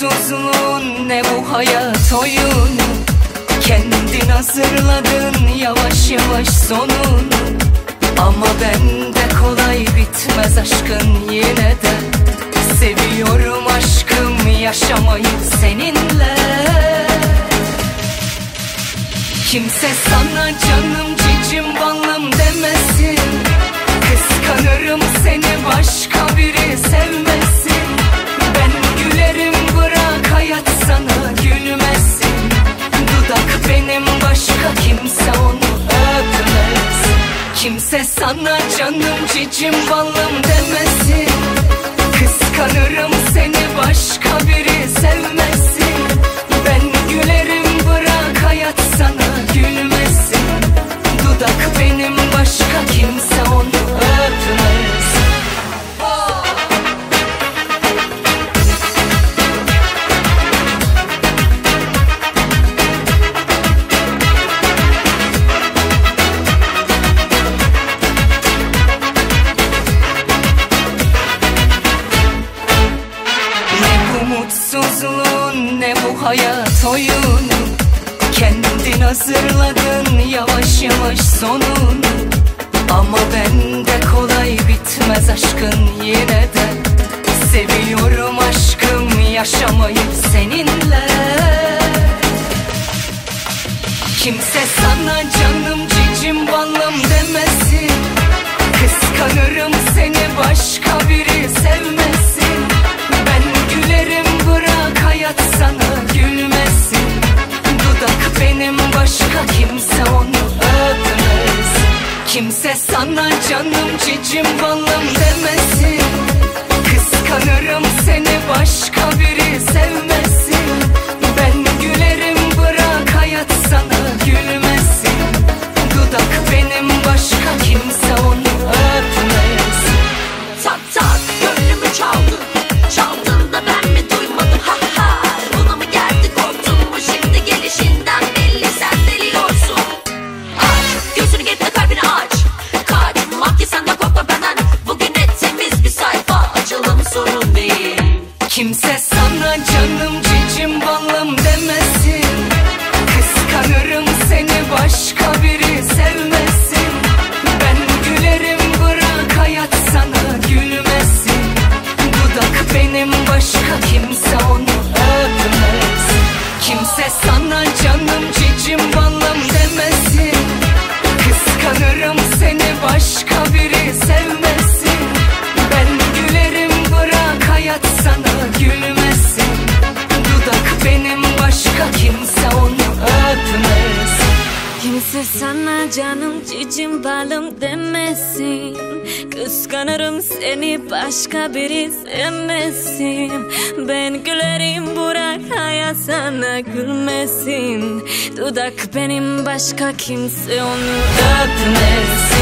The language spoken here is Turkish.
bu mutsuzluğun ne bu hayat oyunu Kendin hazırladın yavaş yavaş sonunu Ama bende kolay bitmez aşkın yine de. Seviyorum aşkım yaşamayı seninle. Kimse sana canım cicim balım demesin Sana canım cicim balım demesin. Kıskanırım seni başka biri mutsuzluğun ne bu hayat oyunu Kendin hazırladın yavaş yavaş sonunu Ama bende kolay bitmez aşkın yine de. Seviyorum aşkım yaşamayı seninle. Kimse sana canım cicim balım demesin Kimse sana canım cicim balım demesin. Kıskanırım seni başka biri sevmesin Kimse Kimse sana canım cicim balım demesin. Kıskanırım seni başka biri sevmesin. Ben gülerim bırak hayat sana gülmesin. Dudak benim başka kimse onu öpmesin